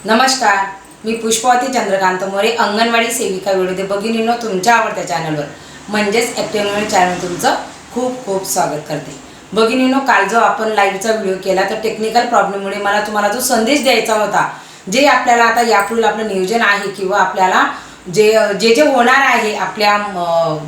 नमस्कार मी पुष्पावती चंद्रकांत मोरे अंगणवाडी सेविका विरोधी भगिनीनो तुमच्या आवडत्या चॅनलवर म्हणजेच ॲक्टिव्ह चॅनल तुमचं खूप खूप स्वागत करते. भगिनीनो काल जो आपण लाईव्हचा व्हिडिओ केला तर टेक्निकल प्रॉब्लेममुळे मला तुम्हाला जो संदेश द्यायचा होता जे आपल्याला आता यापुढील आपलं नियोजन आहे किंवा आपल्याला जे जे जे होणार आहे आपल्या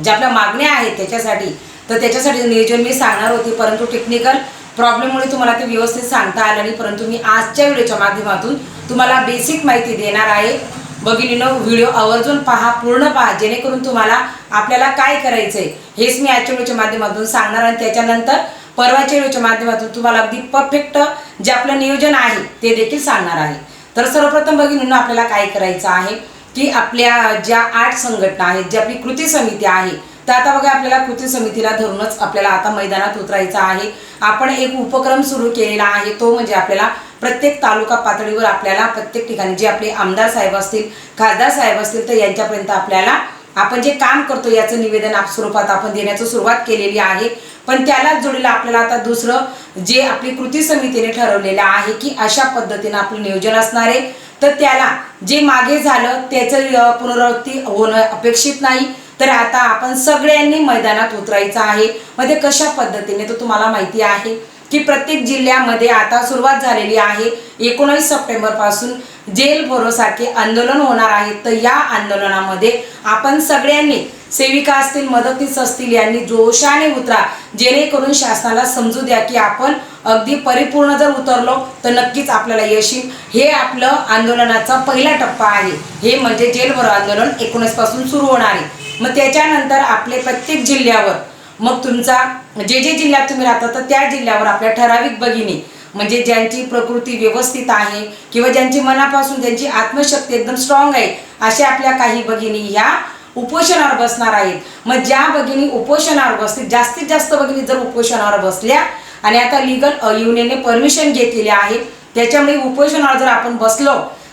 ज्या आपल्या मागण्या आहेत त्याच्यासाठी तर त्याच्यासाठी नियोजन मी सांगणार होते परंतु टेक्निकल प्रॉब्लेममुळे तुम्हाला ते व्यवस्थित सांगता आलं नाही परंतु मी आजच्या व्हिडिओच्या माध्यमातून तुम्हाला बेसिक माहिती देणार आहे. भगिनीनं व्हिडिओ आवर्जून पहा पूर्ण पहा जेणेकरून तुम्हाला आपल्याला काय करायचंय हेच मी आजच्या व्हिडिओच्या माध्यमातून सांगणार आणि त्याच्यानंतर परवाच्या व्हिडिओच्या माध्यमातून तुम्हाला अगदी परफेक्ट जे आपलं नियोजन आहे ते देखील सांगणार आहे. तर सर्वप्रथम भगिनीनं आपल्याला काय करायचं आहे की आपल्या ज्या आठ संघटना आहेत जी आपली कृती समिती आहे तर आता बघा आपल्याला कृती समितीला धरूनच आपल्याला आता मैदानात उतरायचं आहे. आपण एक उपक्रम सुरू केलेला आहे तो म्हणजे आपल्याला प्रत्येक तालुका पातळीवर आपल्याला प्रत्येक ठिकाणी जे आपले आमदार साहेब असतील खासदार साहेब असतील तर यांच्यापर्यंत आपल्याला आपण जे काम करतो याचं निवेदन आप स्वरूपात आपण देण्याचं सुरुवात केलेली आहे. पण त्यालाच जोडीला आपल्याला आता दुसरं जे आपली कृती समितीने ठरवलेलं आहे की अशा पद्धतीनं आपलं नियोजन असणार आहे. तर त्याला जे मागे झालं त्याचं पुनरावृत्ती होणं अपेक्षित नाही. तर आता आपण सगळ्यांनी मैदानात उतरायचं आहे. मग ते कशा पद्धतीने तर तुम्हाला माहिती आहे? की प्रत्येक जिल्ह्यामध्ये आता सुरुवात झालेली आहे. एकोणावीस सप्टेंबरपासून जेल भरोसारखे आंदोलन होणार आहे. तर या आंदोलनामध्ये आपण सगळ्यांनी सेविका असतील मदतीस असतील यांनी जोशाने उतरा. जेणेकरून शासनाला समजू द्या की आपण अगदी परिपूर्ण जर उतरलो तर नक्कीच आपल्याला यश येईल हे आपलं आंदोलनाचा पहिला टप्पा आहे. हे म्हणजे जेल भरो आंदोलन एकोणीसपासून सुरू होणार आहे. मग त्याच्यानंतर आपले प्रत्येक जिल्ह्यावर मग तुमचा जे जे जिल्ह्यात तुम्ही राहता तर त्या जिल्ह्यावर आपल्या ठराविक भगिनी म्हणजे ज्यांची प्रकृती व्यवस्थित आहे किंवा ज्यांची मनापासून ज्यांची आत्मशक्ती एकदम स्ट्रॉंग आहे अशा आपल्या काही भगिनी ह्या उपोषणावर बसणार आहेत. मग ज्या भगिनी उपोषणावर बसतील जास्तीत जास्त भगिनी जर उपोषणावर बसल्या आणि आता लिगल युनियनने परमिशन घेतलेली आहे त्याच्यामुळे उपोषणावर जर आपण बसलो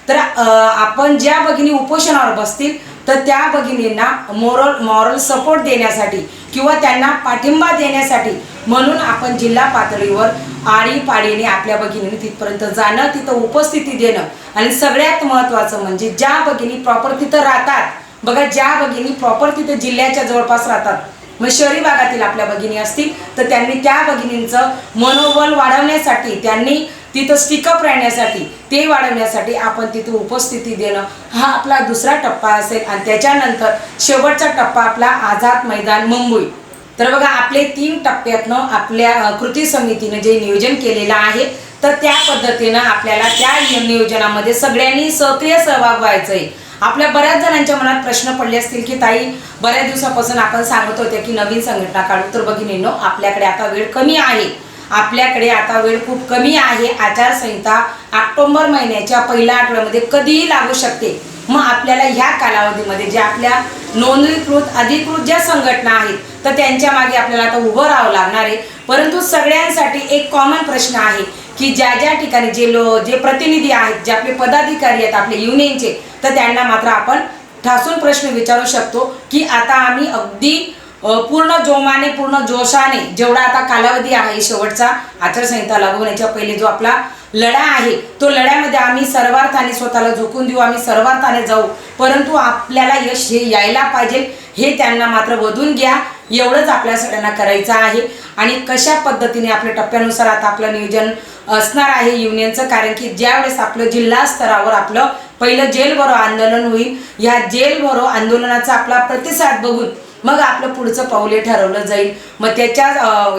तर आपण ज्या भगिनी उपोषणावर बसतील तर त्या भगिनींना मोरल मॉरल सपोर्ट देण्यासाठी किंवा त्यांना पाठिंबा देण्यासाठी म्हणून आपण जिल्हा पातळीवर आळीपाळीने आपल्या भगिनीने तिथपर्यंत जाणं तिथं उपस्थिती देणं. आणि सगळ्यात महत्त्वाचं म्हणजे ज्या भगिनी प्रॉपर तिथं राहतात बघा ज्या भगिनी प्रॉपर तिथं जिल्ह्याच्या जवळपास राहतात मग शहरी भागातील आपल्या भगिनी असतील तर त्यांनी त्या भगिनींचं मनोबल वाढवण्यासाठी त्यांनी तिथं स्टिकअप राहण्यासाठी ते वाढवण्यासाठी आपण तिथं उपस्थिती देणं हा आपला दुसरा टप्पा असेल. आणि त्याच्यानंतर शेवटचा टप्पा आपला आझाद मैदान मुंबई. तर बघा आपले तीन टप्प्यातनं आपल्या कृती समितीनं जे नियोजन केलेलं आहे तर त्या पद्धतीनं आपल्याला त्या नियोजनामध्ये सगळ्यांनी सक्रिय सहभाग व्हायचं आहे आपल्या बऱ्याच जणांच्या मनात प्रश्न पडले असतील की ताई बऱ्याच दिवसापासून आपण सांगत होते की नवीन संघटना काढू. तर बघिनीनो आपल्याकडे आता वेळ कमी आहे. आपल्याकडे आता वेळ खूप कमी आहे. आचारसंहिता ऑक्टोबर महिन्याच्या पहिल्या आठवड्यामध्ये कधीही लागू शकते. मग आपल्याला ह्या कालावधीमध्ये ज्या आपल्या नोंदणीकृत अधिकृत ज्या संघटना आहेत तर त्यांच्या मागे आपल्याला आता उभं राहावं लागणार आहे. परंतु सगळ्यांसाठी एक कॉमन प्रश्न आहे की ज्या ज्या ठिकाणी जे लो जे प्रतिनिधी आहेत जे आपले पदाधिकारी आहेत आपले युनियनचे तर त्यांना मात्र आपण ठासून प्रश्न विचारू शकतो की आता आम्ही अगदी पूर्ण जोमाने पूर्ण जोशाने जेवढा आता कालावधी आहे शेवटचा आचारसंहिता लागू होण्याच्या पहिले जो आपला लढा आहे तो लढ्यामध्ये आम्ही सर्वार्थाने स्वतःला झोकून देऊ आम्ही सर्वार्थाने जाऊ परंतु आपल्याला यश हे यायला पाहिजे हे त्यांना मात्र वधून घ्या एवढंच आपल्या सगळ्यांना करायचं आहे. आणि कशा पद्धतीने आपल्या टप्प्यानुसार आता आपलं नियोजन असणार आहे युनियनचं कारण की ज्यावेळेस आपलं जिल्हा स्तरावर आपलं पहिलं जेल भरो आंदोलन होईल या जेल भरो आंदोलनाचा आपला प्रतिसाद बघून मग आपलं पुढचं पाऊले ठरवलं जाईल. मग त्याच्या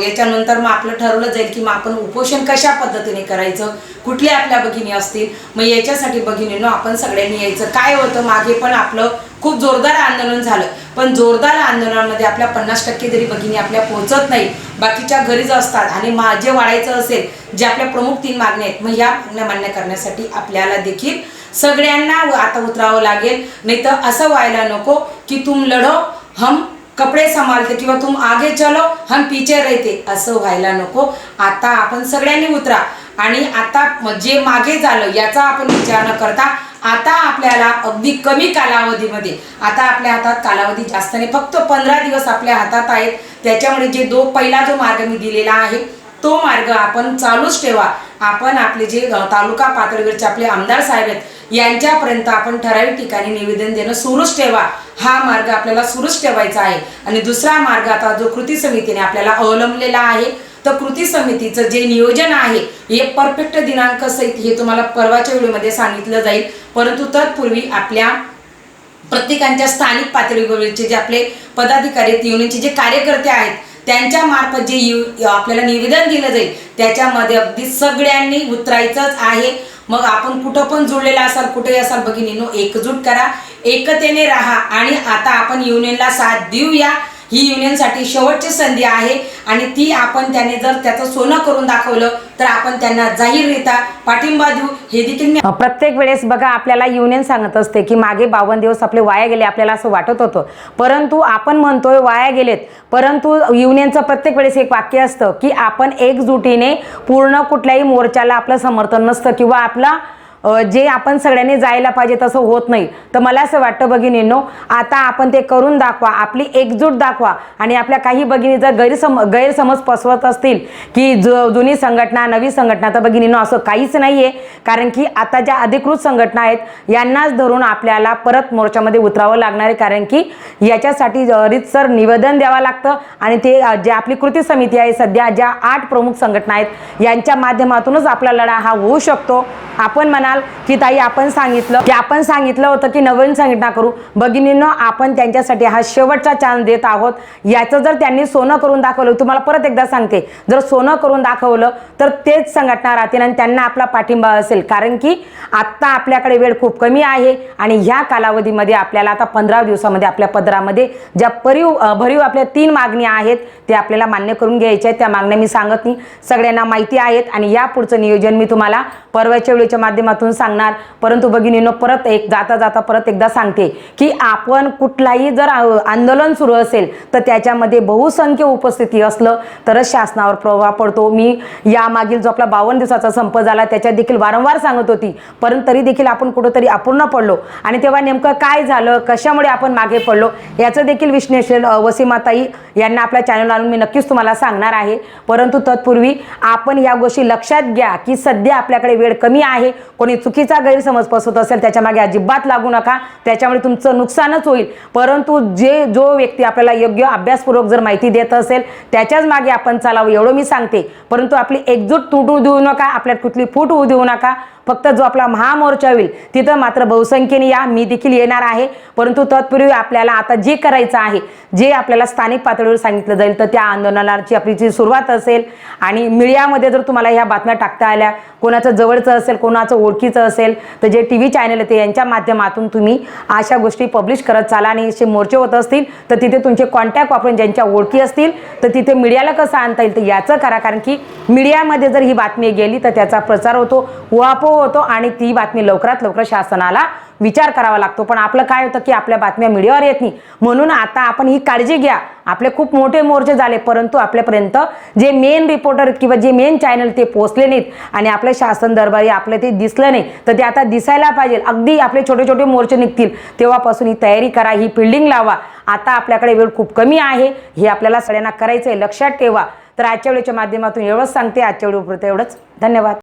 याच्यानंतर मग आपलं ठरवलं जाईल की मग आपण उपोषण कशा पद्धतीने करायचं कुठल्या आपल्या भगिनी असतील मग याच्यासाठी भगिनींनो आपण सगळ्यांनी यायचं. काय होतं मागे पण आपलं खूप जोरदार आंदोलन झालं. पण जोरदार आंदोलनामध्ये आपल्या पन्नास टक्के जरी भगिनी आपल्या पोहोचत नाही बाकीच्या घरीच असतात आणि मा जे वाढायचं असेल जे आपल्या प्रमुख तीन मागण्या आहेत मग या मागण्या मान्य करण्यासाठी आपल्याला देखील सगळ्यांना आता उतरावं लागेल. नाही तर असं व्हायला नको की तुम लढो हम कपडे सांभाळते किंवा तुम आगे चलो हम पीछे रहते असं व्हायला नको. आता आपण सगळ्यांनी उतरा. आणि आता जे मागे झालं याचा आपण विचार न करता आता आपल्याला अगदी कमी कालावधीमध्ये आता आपल्या हातात कालावधी जास्त नाही फक्त पंधरा दिवस आपल्या हातात आहेत. त्याच्यामुळे जे दो पहिला जो मार्ग मी दिलेला आहे तो मार्ग आपण चालूच ठेवा. आपण आपले जे तालुका पातळीवरचे आपले आमदार साहेब आहेत यांच्यापर्यंत आपण ठराविक ठिकाणी निवेदन देणं सुरूच ठेवा. हा मार्ग आपल्याला सुरूच ठेवायचा आहे. आणि दुसरा मार्ग आता जो कृती समितीने आपल्याला अवलंबलेला आहे तर कृती समितीचं जे नियोजन आहे हे परफेक्ट दिनांक सहित हे तुम्हाला परवाच्या व्हिडिओमध्ये सांगितलं जाईल. परंतु तत्पूर्वी आपल्या प्रत्येकांच्या स्थानिक पातळीवरचे जे आपले पदाधिकारी आहेत युनियनचे जे कार्यकर्ते आहेत त्यांच्या मार्फत जे यु आपल्याला निवेदन दिलं जाईल त्याच्यामध्ये अगदी सगळ्यांनी उतरायचंच आहे. मग आपण कुठं पण जुळलेला असाल कुठेही असाल भगिनीनो एकजूट करा एकतेने राहा आणि आता आपण युनियनला साथ देऊया. ही युनियनसाठी शेवटची संधी आहे आणि ती आपण त्याने जर त्याचं सोनं करून दाखवलं तर आपण त्यांना जाहीररित्या पाठिंबा देऊ. हे देखील मी प्रत्येक वेळेस बघा आपल्याला युनियन सांगत असते की मागे बावन्न दिवस आपले वाया गेले आपल्याला असं वाटत होतं. परंतु आपण म्हणतोय वाया गेलेत. परंतु युनियनचं प्रत्येक वेळेस एक वाक्य असतं की आपण एकजुटीने पूर्ण कुठल्याही मोर्चाला आपलं समर्थन नसतं किंवा आपला जे आपण सगळ्यांनी जायला पाहिजे तसं होत नाही. तर मला असं वाटतं भगिनींनो आता आपण ते करून दाखवा आपली एकजूट दाखवा. आणि आपल्या काही भगिनी जर गैरसम गैरसमज पसवत असतील की जु जुनी संघटना नवी संघटना तर भगिनींनो असं काहीच नाही आहे कारण की आता ज्या अधिकृत संघटना आहेत यांनाच धरून आपल्याला परत मोर्चामध्ये उतरावं लागणार आहे. कारण की याच्यासाठी रितसर निवेदन द्यावं लागतं. आणि ते जे आपली कृती समिती आहे सध्या ज्या आठ प्रमुख संघटना आहेत यांच्या माध्यमातूनच आपला लढा हा होऊ शकतो. आपण म्हणा म्हणाल की ताई आपण सांगितलं की आपण सांगितलं होतं की नवीन संघटना करू. भगिनींनो आपण त्यांच्यासाठी हा शेवटचा चान्स देत आहोत. याचं जर त्यांनी सोनं करून दाखवलं तुम्हाला परत एकदा सांगते. जर सोनं करून दाखवलं तर तेच संघटना राहतील आणि त्यांना आपला पाठिंबा असेल. कारण की आत्ता आपल्याकडे वेळ खूप कमी आहे आणि ह्या कालावधीमध्ये आपल्याला आता पंधरा दिवसामध्ये आपल्या पदरामध्ये ज्या परिव भरीव आपल्या तीन मागण्या आहेत ते आपल्याला मान्य करून घ्यायच्या आहेत. त्या मागण्या मी सांगत नाही. सगळ्यांना माहिती आहेत आणि या पुढचं नियोजन मी तुम्हाला परवाच्या वेळेच्या माध्यमातून सांगणार. परंतु भगिनीनं परत एक जाता जाता परत एकदा सांगते की आपण कुठलाही जर आंदोलन सुरू असेल तर त्याच्यामध्ये बहुसंख्य उपस्थिती असलं तरच शासनावर प्रभाव पडतो. मी यामागील जो आपला बावन्न दिवसाचा संप झाला त्याच्यात देखील वारंवार सांगत होती. परंतु तरी देखील आपण कुठंतरी अपूर्ण पडलो. आणि तेव्हा नेमकं काय झालं कशामुळे आपण मागे पडलो याचं देखील विश्लेषण वसीमाताई यांना आपल्या चॅनल आणून मी नक्कीच तुम्हाला सांगणार आहे. परंतु तत्पूर्वी आपण या गोष्टी लक्षात घ्या की सध्या आपल्याकडे वेळ कमी आहे. कोण चुकीचा गैरसमज पसरत असेल त्याच्यामागे अजिबात लागू नका. त्याच्यामुळे तुमचं नुकसानच होईल. परंतु जे जो व्यक्ती आपल्याला योग्य अभ्यासपूर्वक जर माहिती देत असेल त्याच्याच मागे आपण चालावं एवढं मी सांगते. परंतु आपली एकजूट तुटू देऊ नका आपल्यात कुठली फूट होऊ देऊ नका. फक्त जो आपला महामोर्चा होईल तिथं मात्र बहुसंख्येने या मी देखील येणार आहे. परंतु तत्पूर्वी आपल्याला आता जे करायचं आहे जे आपल्याला स्थानिक पातळीवर सांगितलं जाईल तर त्या आंदोलनाची आपली जी सुरुवात असेल आणि मीडियामध्ये जर तुम्हाला ह्या बातम्या टाकता आल्या कोणाचं जवळचं असेल कोणाचं ओळखीचं असेल तर जे टी व्ही चॅनल आहे ते यांच्या माध्यमातून तुम्ही अशा गोष्टी पब्लिश करत चाला आणि असे मोर्चे होत असतील तर तिथे तुमचे कॉन्टॅक्ट वापरून ज्यांच्या ओळखी असतील तर तिथे मीडियाला कसं आणता येईल तर याचं करा. कारण की मीडियामध्ये जर ही बातमी गेली तर त्याचा प्रचार होतो. उहापोह होतो आणि ती बातमी लवकरात लवकर शासनाला विचार करावा लागतो. पण आपलं काय होतं की आपल्या बातम्या मीडियावर येत नाही. म्हणून आता आपण ही काळजी घ्या. आपले खूप मोठे मोर्चे झाले परंतु आपल्यापर्यंत जे मेन रिपोर्टर किंवा जे मेन चॅनल ते पोहोचले नाहीत आणि आपले शासन दरबारी आपलं ते दिसलं नाही तर ते आता दिसायला पाहिजे. अगदी आपले छोटे छोटे मोर्चे निघतील. तेव्हापासून ही तयारी करा ही फिल्डिंग लावा. आता आपल्याकडे वेळ खूप कमी आहे. हे आपल्याला सगळ्यांना करायचं आहे लक्षात ठेवा. तर आजच्या वेळेच्या माध्यमातून एवढंच सांगते. आजच्या वेळेपुरतं एवढंच. धन्यवाद.